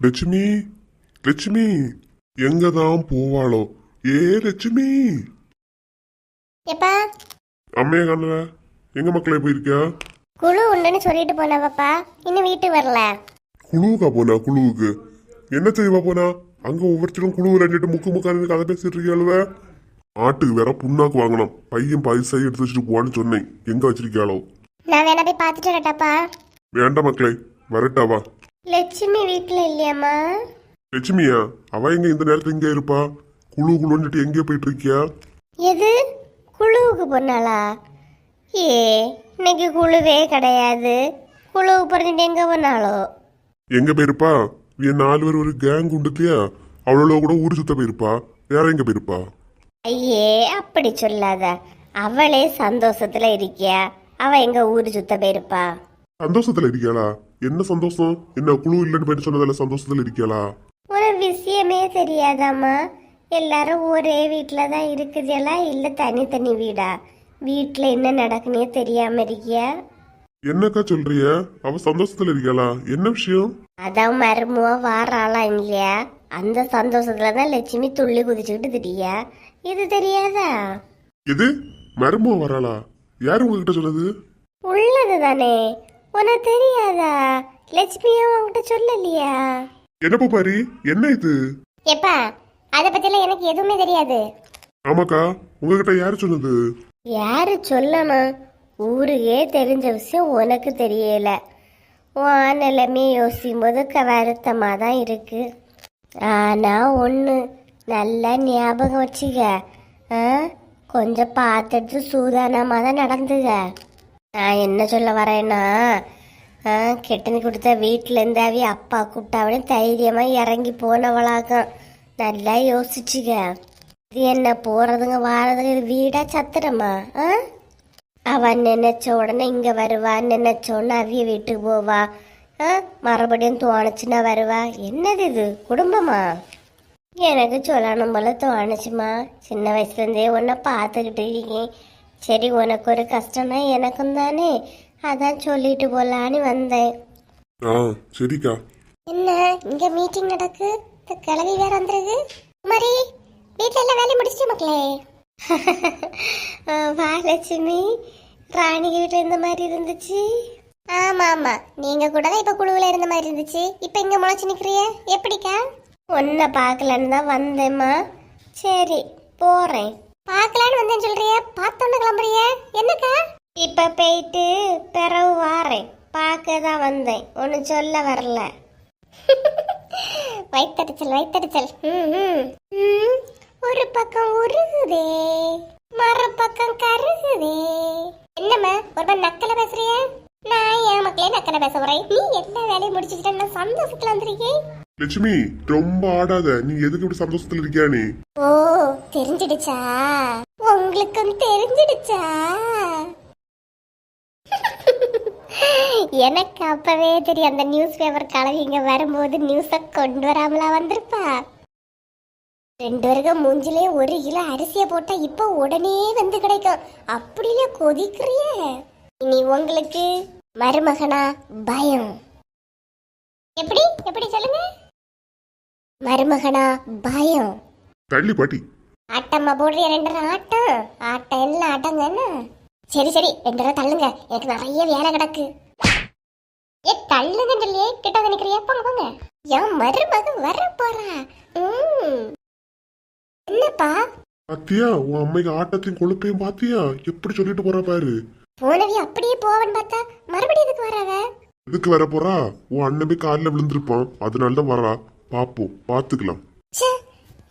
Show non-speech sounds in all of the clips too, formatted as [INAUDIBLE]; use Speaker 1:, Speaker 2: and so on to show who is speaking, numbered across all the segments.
Speaker 1: லட்சுமி லட்சுமி எங்க தான் போவாளோ? ஏ லட்சுமி!
Speaker 2: எப்பா?
Speaker 1: அம்மைய காணல எங்க மக்களே போயிருக்கியா?
Speaker 2: குழு உண்டுன்னு சொல்லிட்டு போனவப்பா. இன்னும் வீட்டுக்கு வரல.
Speaker 1: குழுவுக்கா போனா குழுவுக்கு? என்ன செய்வா போனா? அங்க ஒவ்வொருத்தரும் குழு விளையாண்டுட்டு முக்கு முக்கான்னு கதை பேசிட்டு இருக்கியாளுவ ஆட்டுக்கு வேற புண்ணாக்கு வாங்கணும். பையன் பைசா எடுத்து வச்சுட்டு போவான்னு சொன்னேன். எங்க வச்சிருக்கியாளோ?
Speaker 2: நான் வேணா போய் பார்த்துட்டு வரட்டாப்பா
Speaker 1: வேண்டாம் மக்களே வரட்டாவா
Speaker 2: லட்சுமி வீட்டில் இல்லையாம்மா.
Speaker 1: லட்சுமியா அவ எங்க இந்த நேரத்துல இங்க இருப்பா? குழு குழுன்னுட்டு எங்கேயோ போயிட்டு இருக்கியா
Speaker 2: எது? குழுவுக்கு போனாளா? ஏ இன்னைக்கு குழுவே கிடையாது. குழுவுக்கு பிறந்துட்டு எங்கே போனாலோ
Speaker 1: எங்க போயிருப்பா? இவன் நாலு பேர் ஒரு கேங் உண்டுத்தியா? அவ்வளோ கூட ஊரு சுத்த போயிருப்பா. வேற எங்க போயிருப்பா?
Speaker 2: ஐயே அப்படி சொல்லாத. அவளே சந்தோஷத்துல இருக்கியா? அவ எங்க ஊரு சுத்த போயிருப்பா?
Speaker 1: சந்தோஷத்துல இருக்கியாளா? என்ன சந்தோஷம்? என்ன குழு இல்லைன்னு போயிட்டு சொன்னதால சந்தோஷத்துல இருக்கியாளா?
Speaker 2: ஒரு விஷயமே தெரியாதாம்மா. எல்லாரும் ஒரே வீட்டில் தான் இருக்குதெல்லாம் இல்லை தனித்தனி வீடா? வீட்டில் என்ன நடக்குன்னே தெரியாம இருக்கியா?
Speaker 1: என்னக்கா சொல்றிய? அவ சந்தோஷத்துல இருக்கியாளா? என்ன விஷயம்?
Speaker 2: அதான் மருமுவா வாராளாம் இல்லையா? அந்த சந்தோஷத்துல தான் லட்சுமி துள்ளி குதிச்சுக்கிட்டு திரியா இது தெரியாதா?
Speaker 1: எது? மருமோ வராளா? யாரு உங்ககிட்ட சொன்னது
Speaker 2: உள்ளது தானே உனக்கு தெரியாதா? லட்சுமியும் உன்கிட்ட சொல்லலையா?
Speaker 1: என்னப்பா பாரி என்ன இது?
Speaker 2: எப்பா அதை பத்திலாம் எனக்கு எதுவுமே தெரியாது.
Speaker 1: ஆமாக்கா உங்ககிட்ட யாரு சொன்னது?
Speaker 2: யாரு சொல்லணும் ஊருக்கே தெரிஞ்ச விஷயம் உனக்கு தெரியல. உன் நிலைமையை யோசிக்கும் போது க வருத்தமாக தான் இருக்கு. ஆனால் ஒன்று நல்லா ஞாபகம் வச்சுக்க. ஆ? கொஞ்சம் பார்த்துட்டு சூதானமாக தான் நடந்துக்க. நான் என்ன சொல்ல வரேன்னா ஆ கெட்டனி கொடுத்த வீட்டில் இருந்தாவே அப்பா கூப்பிட்டாவே தைரியமாக இறங்கி போனவளாக்கும் நல்லா யோசிச்சுக்க. இது என்ன போகிறதுங்க வாரதுங்க இது வீடாக சத்திரமா ஆ? அவன் நினைச்ச உடனே இங்கே வருவா நினைச்ச உடனே அவிய வீட்டுக்கு போவா. ஆ மறுபடியும் தோணுச்சுன்னா வருவா. என்னது இது குடும்பமா? எனக்கு சொல்லணும் போல தோணுச்சுமா. சின்ன வயசுலேருந்தே ஒன்றை பார்த்துக்கிட்டு இருக்கேன். சரி உனக்கு ஒரு கஷ்டம்னா எனக்கும் தானே? அதான் சொல்லிட்டு போலான்னு வந்தேன்.
Speaker 1: ஆ சரிக்கா.
Speaker 2: என்ன இங்க மீட்டிங் நடக்கு? இந்த கிளவி வேற வந்துருக்கு குமாரி வீட்ல எல்லாம் வேலையை முடிச்சிட்டு மக்களே. [LAUGHS] வா லட்சுமி. ராணிக்கு வீட்டுல இருந்த மாதிரி இருந்துச்சு. ஆமா ஆமா. நீங்க கூட தான் இப்ப குழுவுல இருந்த மாதிரி இருந்துச்சு. இப்ப இங்க முளைச்சு நிக்கிறிய? எப்படிக்கா? உன்னை பார்க்கலன்னு தான் வந்தேம்மா. சரி போறேன். பார்க்கலான்னு வந்தேன்னு சொல்றிய. பார்த்தோன்னு கிளம்புறிய. என்னக்கா? இப்ப போயிட்டு பிறகு வாரேன். பார்க்க தான் வந்தேன். ஒன்னு சொல்ல வரல. [LAUGHS] வைத்தடிச்சல் வைத்தடிச்சல் ம், ம். ம், ஒரு பக்கம் உருகுதே. மறுபக்கம் கருகுதே. என்னம்மா? ஒரு மாதிரி நக்கல பேசுறிய. நான் என் மக்களே நக்கல பேச போறேன்? நீ எல்லா வேலையும் முடிச்சுக்கிட்ட நான் சந்தோஷத்துல வந்திருக்கேன்.
Speaker 1: லட்சுமி ரொம்ப ஆடாத. நீ எதுக்கு இப்படி சந்தோஷத்துல இருக்கியா நீ
Speaker 2: ஓ தெரிஞ்சிடுச்சா? உங்களுக்கும் தெரிஞ்சிடுச்சா? எனக்கு அப்பவே தெரியும் அந்த நியூஸ் பேப்பர் கலவிங்க வரும்போது நியூஸை கொண்டு வராமலா வந்திருப்பா. ரெண்டு பேருக்கும் மூஞ்சிலே ஒரு கிலோ அரிசியை போட்டா இப்போ உடனே வந்து கிடைக்கும். அப்படியே கொதிக்கிறிய. இனி உங்களுக்கு மருமகனா பயம். எப்படி? எப்படி சொல்லுங்க? மருமகனா பயம்.
Speaker 1: தள்ளி பாட்டி.
Speaker 2: ஆட்டம்மா போடுறிய ரெண்டு நேரம் ஆட்டம். ஆட்டம் எல்லாம் ஆட்டங்க என்ன சரி சரி ரெண்டு நேரம் தள்ளுங்க. எனக்கு நிறைய வேலை கிடக்கு. ஏ தள்ளுங்க இல்லையே கிட்ட வந்து நிக்கிறியா? போங்க போங்க. என் மருமக வர போறா. என்னப்பா?
Speaker 1: பாத்தியா உன் அம்மைக்கு ஆட்டத்தையும் கொழுப்பையும் பாத்தியா? எப்படி சொல்லிட்டு போறா பாரு.
Speaker 2: போனவி அப்படியே போவன்னு பார்த்தா மறுபடியும் எதுக்கு வராவ
Speaker 1: எதுக்கு வர போறா? உன் அண்ணன் போய் காலில் விழுந்திருப்பான். அதனால தான் வரா பாப்போம் பாத்துக்கலாம்.
Speaker 2: ச்சே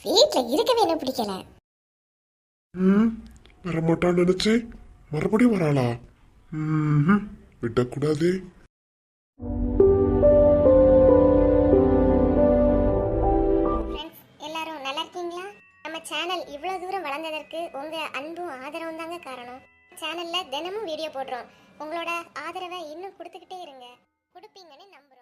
Speaker 2: வீட்டுல இருக்கவே எனக்கு பிடிக்கல?
Speaker 1: ம் வரமாட்டான்னு நினைச்சேன் மறுபடியும் வராளா? ம் விடக்கூடாதே.
Speaker 2: எல்லாரும் நல்லா இருக்கீங்களா? நம்ம சேனல் இவ்வளோ தூரம் வளர்ந்ததற்கு உங்கள் அன்பும் ஆதரவும் தாங்க காரணம். சேனலில் தினமும் வீடியோ போடுறோம். உங்களோட ஆதரவை இன்னும் கொடுத்துக்கிட்டே இருங்க. கொடுப்பீங்கன்னு நம்புகிறோம்